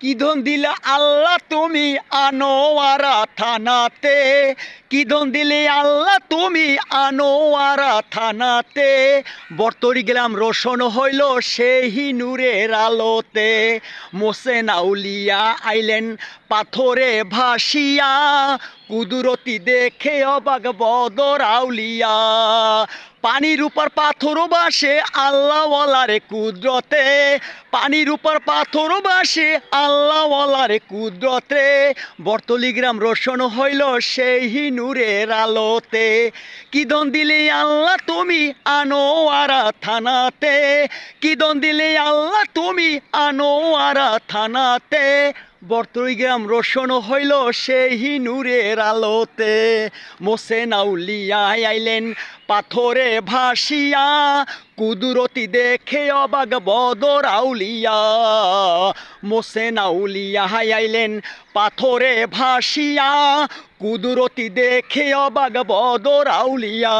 কি ধন দিলে আল্লাহ তুমি আনোয়ারা থানাতে? কি ধন দিলে আল্লাহ তুমি আনোয়ারা থানাতে? বর্তরি গেলাম রোশন হইল সেই নূরের আলোতে। মোসেন আউলিয়া আইলেন পাথরে ভাসিয়া। কুদুরতি দেখে অবাক বদর আউলিয়া। পানির উপর পাথরও বাসে আল্লাহওয়ালারে কুদরতে। পানির উপর পাথরও বাসে আল্লাহওয়ালারে কুদরতে। বর্তলি গ্রাম রোশন হইল সেই নূরের আলোতে। কি দন দিলে আল্লাহ তুমি আনোয়ারা থানাতে? কি দন দিলে আল্লাহ তুমি আনোয়ারা থানাতে? বর্তই গ্রাম রোশন হইল সেই নূরের আলোতে। মোসেন আউলিয়া আইলেন পাথরে ভাসিয়া, কুদুরতি দেখে অবাক বদর আউলিয়া। মোসেন আউলিয়া আইলেন পাথরে ভাসিয়া, কুদুরতি দেখে অবাক বদর আউলিয়া।